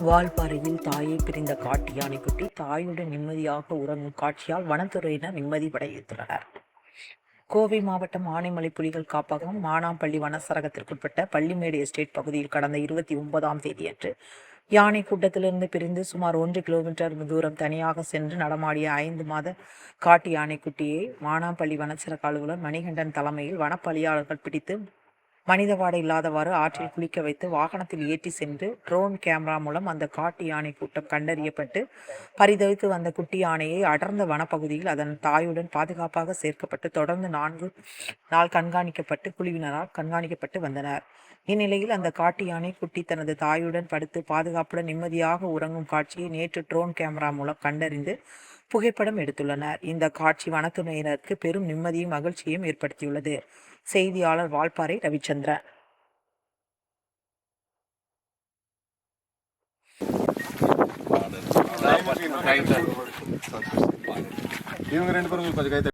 வால்பாறையில் தாயை பிரிந்த காட்டு யானைக்குட்டி தாயுடன் நிம்மதியாக உறங்கும் காட்சியால் வனத்துறையினர் நிம்மதி படைத்துள்ளனர் கோவை மாவட்டம் ஆனைமலை புலிகள் காப்பகம் மானாம்பள்ளி வனசரகத்திற்குட்பட்ட பள்ளிமேடு எஸ்டேட் பகுதியில் கடந்த இருபத்தி ஒன்பதாம் தேதியன்று யானை கூட்டத்திலிருந்து பிரிந்து சுமார் ஒன்று கிலோமீட்டர் தூரம் தனியாக சென்று நடமாடிய ஐந்து மாத காட்டு யானைக்குட்டியை மானாம்பள்ளி வனச்சரக அலுவலர் மணிகண்டன் தலைமையில் வனப்பலியாளர்கள் பிடித்து மனித வாடை இல்லாதவாறு ஆற்றில் குளிக்க வைத்து வாகனத்தில் ஏற்றி சென்று ட்ரோன் கேமரா மூலம் அந்த காட்டு யானை கூட்டம் கண்டறியப்பட்டு பரிதவித்து வந்த குட்டி யானையை அடர்ந்த வனப்பகுதியில் அதன் தாயுடன் பாதுகாப்பாக சேர்க்கப்பட்டு தொடர்ந்து நான்கு நாள் கண்காணிக்கப்பட்டு குழுவினரால் கண்காணிக்கப்பட்டு வந்தனர். இந்நிலையில் அந்த காட்டு யானை குட்டி தனது தாயுடன் படுத்து பாதுகாப்புடன் நிம்மதியாக உறங்கும் காட்சியை நேற்று ட்ரோன் கேமரா மூலம் கண்டறிந்து புகைப்படம் எடுத்துள்ளனர். இந்த காட்சி வனத்துறையினருக்கு பெரும் நிம்மதியும் மகிழ்ச்சியும் ஏற்படுத்தியுள்ளது. செய்தியாளர் வால்பாறை ரவிச்சந்திரன். இவங்க ரெண்டு பேரும் கொஞ்சம்